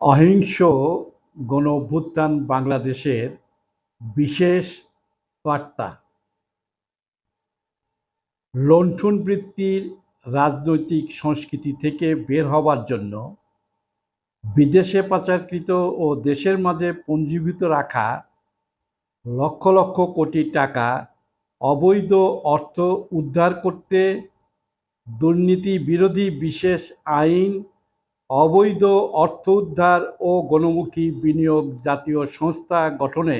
অহিংস গণঅভ্যুত্থান বাংলাদেশের বিশেষ বার্তা। লুণ্ঠনবৃত্তির রাজনৈতিক সংস্কৃতি থেকে বের হবার জন্য বিদেশে পাচারকৃত ও দেশের মাঝে পুঞ্জীভূত রাখা লক্ষ লক্ষ কোটি টাকা অবৈধ অর্থ উদ্ধার করতে দুর্নীতি বিরোধী বিশেষ আইন অবৈধ অর্থ উদ্ধার ও গণমুখী বিনিয়োগ জাতীয় সংস্থা গঠনে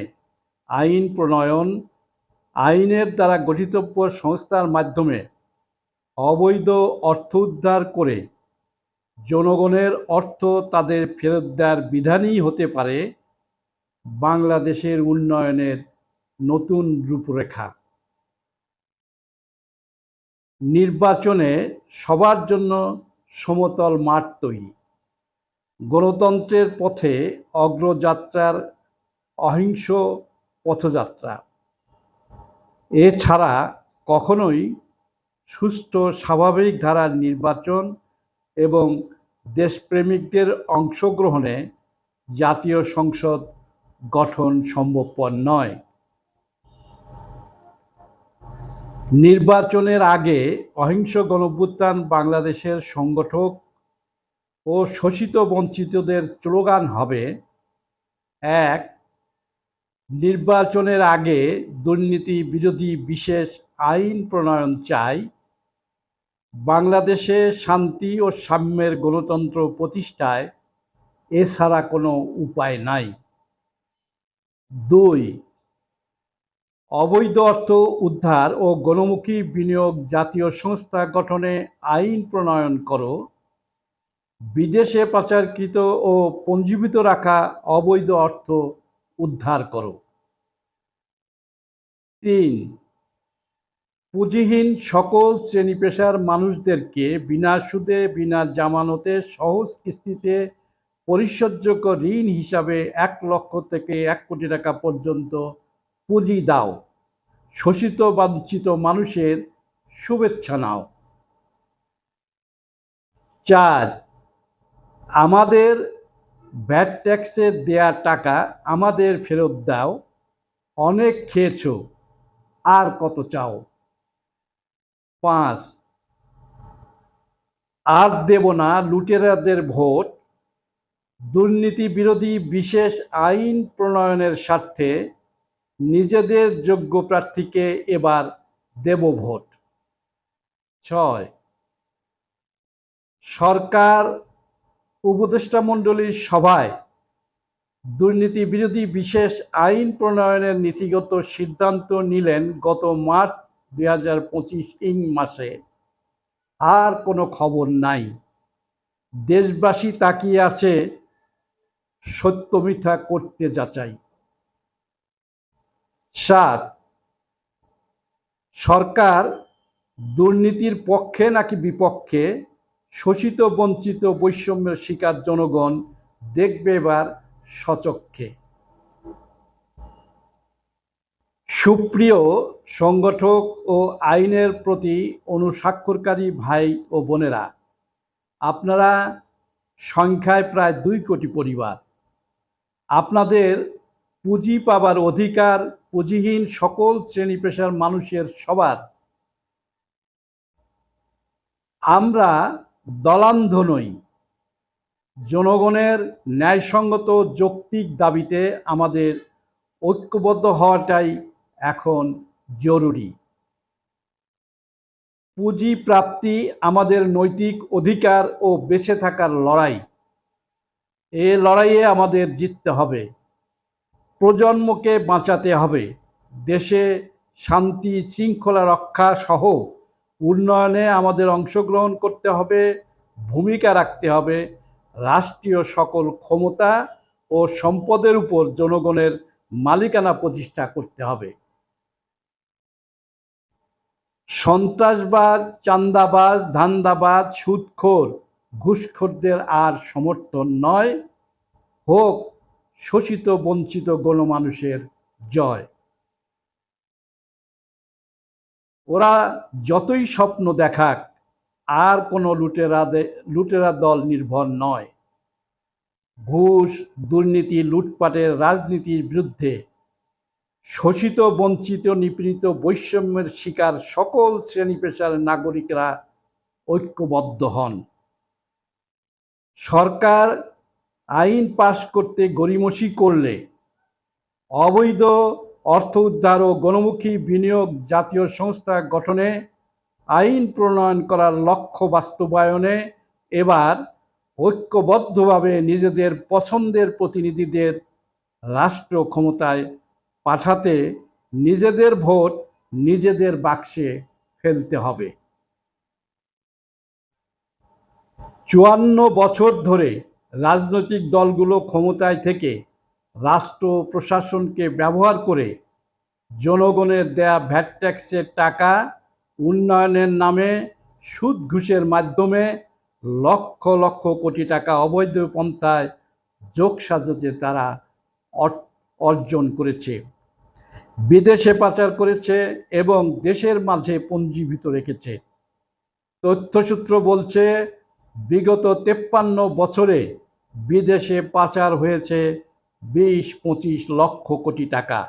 আইন প্রণয়ন আইনের দ্বারা গঠিতব্য সংস্থার মাধ্যমে অবৈধ অর্থ উদ্ধার করে জনগণের অর্থ তাদের ফেরত দেওয়ার বিধানই হতে পারে বাংলাদেশের উন্নয়নের নতুন রূপরেখা। নির্বাচনে সবার জন্য সমতল মাঠ তৈরি। গণতন্ত্রের পথে অগ্রযাত্রার অহিংস পথযাত্রা। এছাড়া কখনোই সুষ্ঠু, স্বাভাবিক ধারার নির্বাচন এবং দেশপ্রেমিকদের অংশগ্রহণে জাতীয় সংসদ গঠন সম্ভবপর নয়। নির্বাচনের আগে অহিংস গণভ্যুত্থান বাংলাদেশের সংগঠক ও শোষিত বঞ্চিতদের স্লোগান হবে এক, নির্বাচনের আগে দুর্নীতি বিরোধী বিশেষ আইন প্রণয়ন চাই। বাংলাদেশে শান্তি ও সাম্যের গণতন্ত্র প্রতিষ্ঠায় এছাড়া কোনো উপায় নাই। দুই, অবৈধ অর্থ উদ্ধার ও গণমুখী বিনিয়োগ জাতীয় সংস্থা গঠনে আইন প্রণয়ন করো। বিদেশে পাচারকৃত ও পঞ্জীবিত রাখা অবৈধ অর্থ উদ্ধার করো। তিন, পুঁজিহীন সকল শ্রেণি পেশার মানুষদেরকে বিনা সুদে, বিনা জামানতে সহজ কিস্তিতে পরিশোধযোগ্য ঋণ হিসাবে এক লক্ষ থেকে এক কোটি টাকা পর্যন্ত পুঁজি দাও। শোষিত, বাঞ্ছিত মানুষের শুভেচ্ছা নাও। চার আমাদের ভ্যাট ট্যাক্সের দেয়া টাকা আমাদের ফেরত দাও। অনেক খেয়েছ, আর কত চাও? পাঁচ, আর দেব না লুটেরাদের ভোট। দুর্নীতি বিরোধী বিশেষ আইন প্রণয়নের স্বার্থে নিজেদের যোগ্য প্রার্থীকে এবার দেব ভোট। ছয়, সরকার উপদেষ্টা মণ্ডলীর সভায় দুর্নীতি বিরোধী বিশেষ আইন প্রণয়নের নীতিগত সিদ্ধান্ত নিলেন গত মার্চ দুই হাজার পঁচিশ ইং মাসে। আর কোনো খবর নাই। দেশবাসী তাকিয়ে আছে সত্য মিথ্যা করতে যাচাই। সাত, সরকার দুর্নীতির পক্ষে নাকি বিপক্ষে শোষিত, বঞ্চিত, বৈষম্যের শিকার জনগণ দেখবে এবার সচক্ষে। সুপ্রিয় সংগঠক ও আইনের প্রতি অনুস্বাক্ষরকারী ভাই ও বোনেরা, আপনারা সংখ্যায় প্রায় দুই কোটি পরিবার। আপনাদের পুঁজি পাবার অধিকার, পুঁজিহীন সকল শ্রেণি পেশার মানুষের সবার। আমরা দলান্ধ নই জনগণের ন্যায়সঙ্গত যৌক্তিক দাবিতে আমাদের ঐক্যবদ্ধ হওয়াটাই এখন জরুরি। পুঁজি প্রাপ্তি আমাদের নৈতিক অধিকার ও বেঁচে থাকার লড়াই। এ লড়াইয়ে আমাদের জিততে হবে। প্রজন্মকে বাঁচাতে হবে। দেশে শান্তি, শৃঙ্খলা রক্ষা সহ উন্নয়নে আমাদের অংশগ্রহণ করতে হবে, ভূমিকা রাখতে হবে রাষ্ট্রীয় সকল ক্ষমতা ও সম্পদের উপর জনগণের মালিকানা প্রতিষ্ঠা করতে হবে। সন্ত্রাসবাদ, চান্দাবাজ, ধান্দাবাজ, সুদখোর, ঘুষখোরদের আর সমর্থন নয়। হোক, শোষিত, বঞ্চিত গণমানুষের জয়। ওরা যতই স্বপ্ন দেখাক, আর কোনো লুটেরা লুটেরা দল নির্ভর নয়। ঘুষ, দুর্নীতি, লুটপাটের রাজনীতির বিরুদ্ধে শোষিত, বঞ্চিত, নিপীড়িত, বৈষম্যের শিকার সকল শ্রেণি পেশার নাগরিকরা ঐক্যবদ্ধ হন। সরকার আইন পাশ করতে গড়িমসি করলে অবৈধ অর্থ উদ্ধার ও গণমুখী বিনিয়োগ জাতীয় সংস্থা গঠনে আইন প্রণয়ন করার লক্ষ্য বাস্তবায়নে এবার ঐক্যবদ্ধভাবে নিজেদের পছন্দের প্রতিনিধিদের রাষ্ট্র ক্ষমতায় পাঠাতে নিজেদের ভোট নিজেদের বাক্সে ফেলতে হবে। চুয়ান্ন বছর ধরে রাজনৈতিক দলগুলো ক্ষমতায় থেকে রাষ্ট্র প্রশাসনকে ব্যবহার করে জনগণের দেয়া ভ্যাট ট্যাক্সের টাকা উন্নয়নের নামে সুদ ঘুষের মাধ্যমে লক্ষ লক্ষ কোটি টাকা অবৈধ পন্থায় যোগসাজতে তারা অর- অর্জন করেছে। বিদেশে পাচার করেছে এবং দেশের মাঝে পঞ্জীভূত রেখেছে। তথ্যসূত্র বলছে, বিগত তেপ্পান্ন বছরে বিদেশে পাচার হয়েছে বিশ, পঁচিশ লক্ষ কোটি টাকা।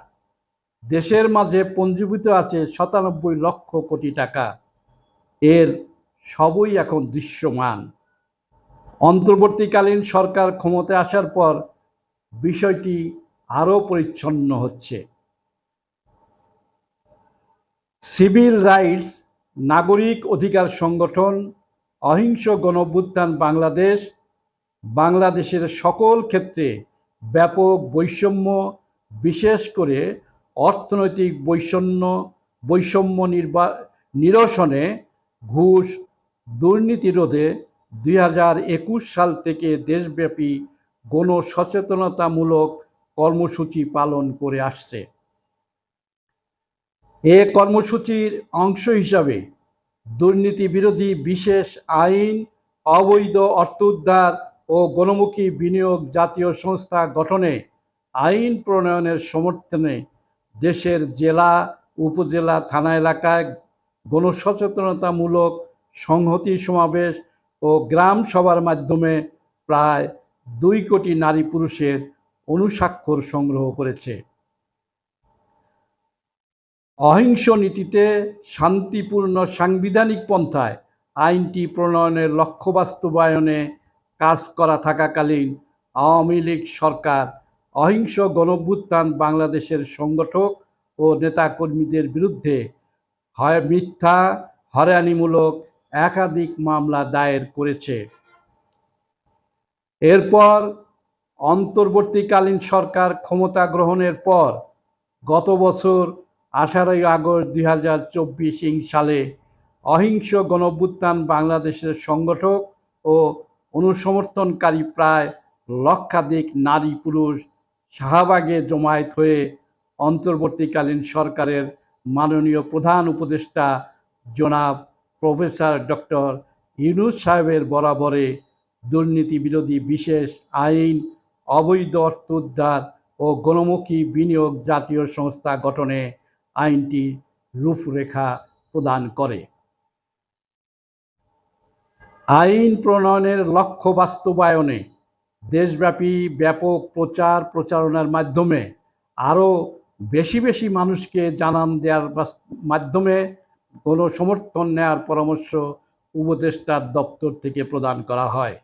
দেশের মাঝে পঞ্জীভূত আছে সাতানব্বই লক্ষ কোটি টাকা। এর সবই এখন দৃশ্যমান। অন্তর্বর্তীকালীন সরকার ক্ষমতায় আসার পর বিষয়টি আরও পরিচ্ছন্ন হচ্ছে। সিভিল রাইটস, নাগরিক অধিকার সংগঠন, অহিংস গণঅভ্যুত্থান বাংলাদেশ, বাংলাদেশের সকল ক্ষেত্রে ব্যাপক বৈষম্য, বিশেষ করে অর্থনৈতিক বৈষম্য বৈষম্য নির্বা, নিরসনে ঘুষ, দুর্নীতি রোধে দুই হাজার একুশ সাল থেকে দেশব্যাপী গণ সচেতনতামূলক কর্মসূচি পালন করে আসছে। এ কর্মসূচির অংশ হিসাবে দুর্নীতি বিরোধী বিশেষ আইন, অবৈধ অর্থ উদ্ধার ও গণমুখী বিনিয়োগ জাতীয় সংস্থা গঠনে আইন প্রণয়নের সমর্থনে দেশের জেলা, উপজেলা, থানা এলাকায় গণসচেতনতামূলক সংহতি সমাবেশ ও গ্রাম সভার মাধ্যমে প্রায় দুই কোটি নারী পুরুষের অনুস্বাক্ষর সংগ্রহ করেছে। অহিংস নীতিতে শান্তিপূর্ণ সাংবিধানিক পন্থায় আইনটি প্রণয়নের লক্ষ্য বাস্তবায়নে কাজ করা থাকাকালীন আওয়ামী লীগ সরকার অহিংস গণভ্যুত্থান বাংলাদেশের সংগঠক ও নেতাকর্মীদের বিরুদ্ধে হয় মিথ্যা, হয়রানিমূলক, একাধিক মামলা দায়ের করেছে। এরপর অন্তর্বর্তীকালীন সরকার ক্ষমতা গ্রহণের পর গত বছর আঠারোই আগস্ট দুই হাজার চব্বিশ সালে অহিংস গণভ্যুত্থান বাংলাদেশের সংগঠক ও অনুসমর্থনকারী প্রায় লক্ষাধিক নারী পুরুষ শাহবাগে জমায়েত হয়ে অন্তর্বর্তীকালীন সরকারের মাননীয় প্রধান উপদেষ্টা জনাব প্রফেসর ডক্টর ইউনুস সাহেবের বরাবরে দুর্নীতি বিরোধী বিশেষ আইন, অবৈধ অর্থ উদ্ধার ও গণমুখী বিনিয়োগ জাতীয় সংস্থা গঠনে আইনটি রূপরেখা প্রদান করে। আইন প্রণয়নের লক্ষ্য বাস্তবায়নে দেশব্যাপী ব্যাপক প্রচার প্রচারণার মাধ্যমে আরও বেশি বেশি মানুষকে জানান দেওয়ার মাধ্যমে কোনো সমর্থন নেওয়ার পরামর্শ উপদেষ্টার দপ্তর থেকে প্রদান করা হয়।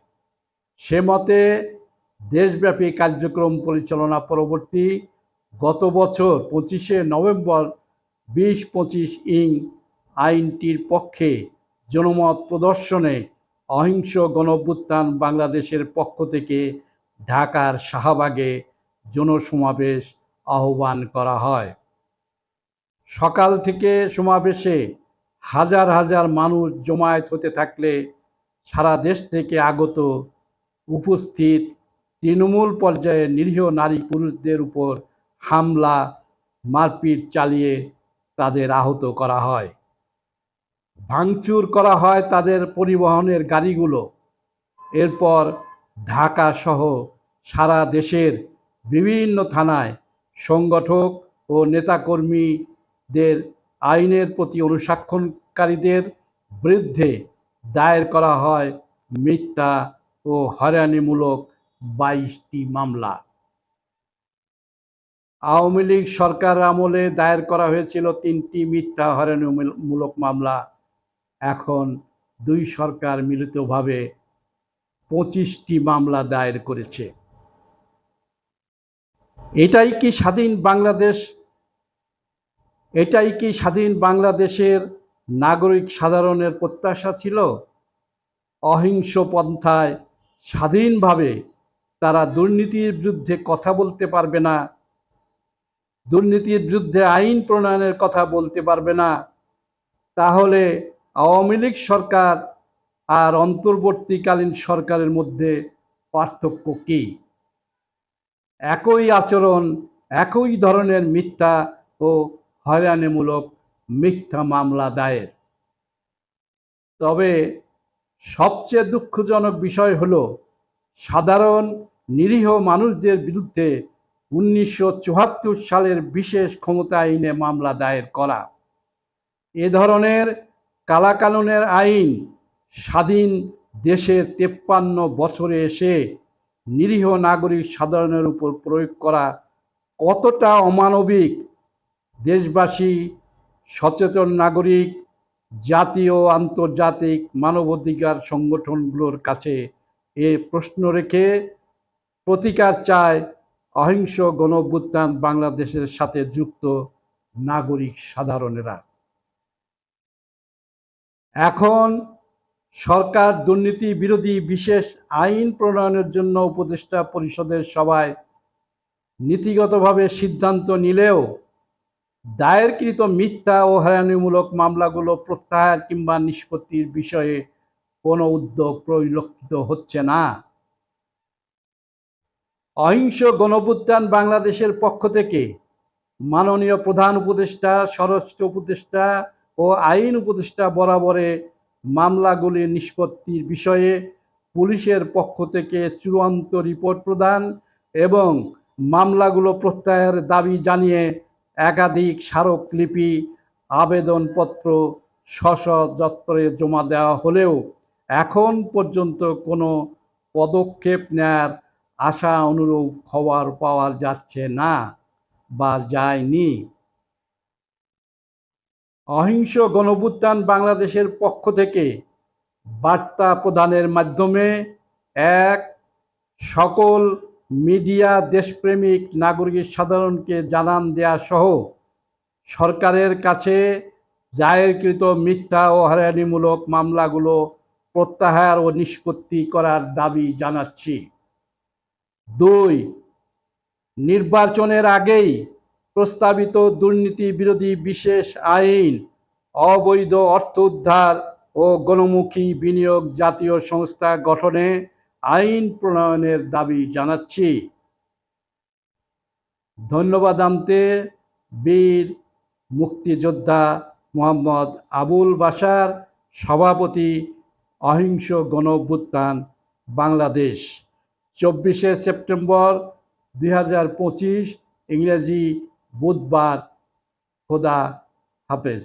সে মতে, দেশব্যাপী কার্যক্রম পরিচালনা পরবর্তী গত বছর পঁচিশে নভেম্বর বিশ পঁচিশ ইং আইনটির পক্ষে জনমত প্রদর্শনে অহিংস গণঅভ্যুত্থান বাংলাদেশের পক্ষ থেকে ঢাকার শাহবাগে জনসমাবেশ আহ্বান করা হয়। সকাল থেকে সমাবেশে হাজার হাজার মানুষ জমায়েত হতে থাকলে সারা দেশ থেকে আগত উপস্থিত তৃণমূল পর্যায়ে নিরীহ নারী পুরুষদের উপর হামলা, মারপিট চালিয়ে তাদের আহত করা হয়। ভাঙচুর করা হয় তাদের পরিবহনের গাড়িগুলো। এরপর ঢাকা সহ সারা দেশের বিভিন্ন থানায় সংগঠক ও নেতাকর্মীদের আইনের প্রতি অনুসাক্ষণকারীদের বিরুদ্ধে দায়ের করা হয় মিথ্যা ও হয়রানিমূলক বাইশটি মামলা। আওয়ামী লীগ সরকার আমলে দায়ের করা হয়েছিল তিনটি মিথ্যা হয়রানিমূলক মামলা। এখন দুই সরকার মিলিতভাবে পঁচিশটি মামলা দায়ের করেছে। এটাই কি স্বাধীন বাংলাদেশ? এটাই কি স্বাধীন বাংলাদেশের নাগরিক সাধারণের প্রত্যাশা ছিল? অহিংস পন্থায় স্বাধীনভাবে তারা দুর্নীতির বিরুদ্ধে কথা বলতে পারবে না, দুর্নীতির বিরুদ্ধে আইন প্রণয়নের কথা বলতে পারবে না, তাহলে আওয়ামী লীগ সরকার আর অন্তর্বর্তীকালীন সরকারের মধ্যে পার্থক্য কী? একই আচরণ, একই ধরনের মিথ্যা ও হয়রানিমূলক মিথ্যা মামলা দায়ের। তবে সবচেয়ে দুঃখজনক বিষয় হল, সাধারণ নিরীহ মানুষদের বিরুদ্ধে উনিশশো চুয়াত্তর সালের বিশেষ ক্ষমতা আইনে মামলা দায়ের করা। এ ধরনের কালাকানুনের আইন স্বাধীন দেশের তেপ্পান্ন বছরে এসে নিরীহ নাগরিক সাধারণের উপর প্রয়োগ করা কতটা অমানবিক? দেশবাসী সচেতন নাগরিক, জাতীয় আন্তর্জাতিক মানবাধিকার সংগঠনগুলোর কাছে এ প্রশ্ন রেখে প্রতিকার চায় অহিংস গণঅভ্যুত্থান বাংলাদেশের সাথে যুক্ত নাগরিক সাধারণেরা। এখন সরকার দুর্নীতি বিরোধী বিশেষ আইন প্রণয়নের জন্য উপদেষ্টা পরিষদের সভায় নীতিগতভাবে সিদ্ধান্ত নিলেও দায়েরকৃত মিথ্যা ও হয়রানিমূলক মামলাগুলো প্রত্যাহার কিংবা নিষ্পত্তির বিষয়ে কোনো উদ্যোগ পরিলক্ষিত হচ্ছে না। অহিংস গণভুত্থান বাংলাদেশের পক্ষ থেকে মাননীয় প্রধান উপদেষ্টা, স্বরাষ্ট্র উপদেষ্টা ও আইন উপদেষ্টা বরাবরে মামলাগুলি নিষ্পত্তির বিষয়ে পুলিশের পক্ষ থেকে চূড়ান্ত রিপোর্ট প্রদান এবং মামলাগুলো প্রত্যাহারের দাবি জানিয়ে একাধিক স্মারকলিপি, আবেদনপত্র, সশযত্রে জমা দেওয়া হলেও এখন পর্যন্ত কোনো পদক্ষেপ নেয়ার আশা অনুরূপ খবর পাওয়া যাচ্ছে না বা যায়নি। অহিংস গণভুত্থান বাংলাদেশের পক্ষ থেকে বার্তা প্রদানের মাধ্যমে এক সকল মিডিয়া দেশপ্রেমিক নাগরিক সাধারণকে জানান দেয়া সহ সরকারের কাছে দায়েরকৃত মিথ্যা ও হয়রানিমূলক মামলাগুলো প্রত্যাহার ও নিষ্পত্তি করার দাবি জানাচ্ছি। দুই, নির্বাচনের আগেই প্রস্তাবিত দুর্নীতি বিরোধী বিশেষ আইন, অবৈধ অর্থ উদ্ধার ও গণমুখী বিনিয়োগ জাতীয় সংস্থা গঠনে আইন প্রণয়নের দাবি জানাচ্ছি। ধন্যবাদ আনতে বীর মুক্তিযোদ্ধা মোহাম্মদ আবুল বাসার সভাপতি অহিংস গণ বাংলাদেশ। চব্বিশে সেপ্টেম্বর দুই হাজার পঁচিশ ইংরেজি বুধবার খোদা হাফেজ।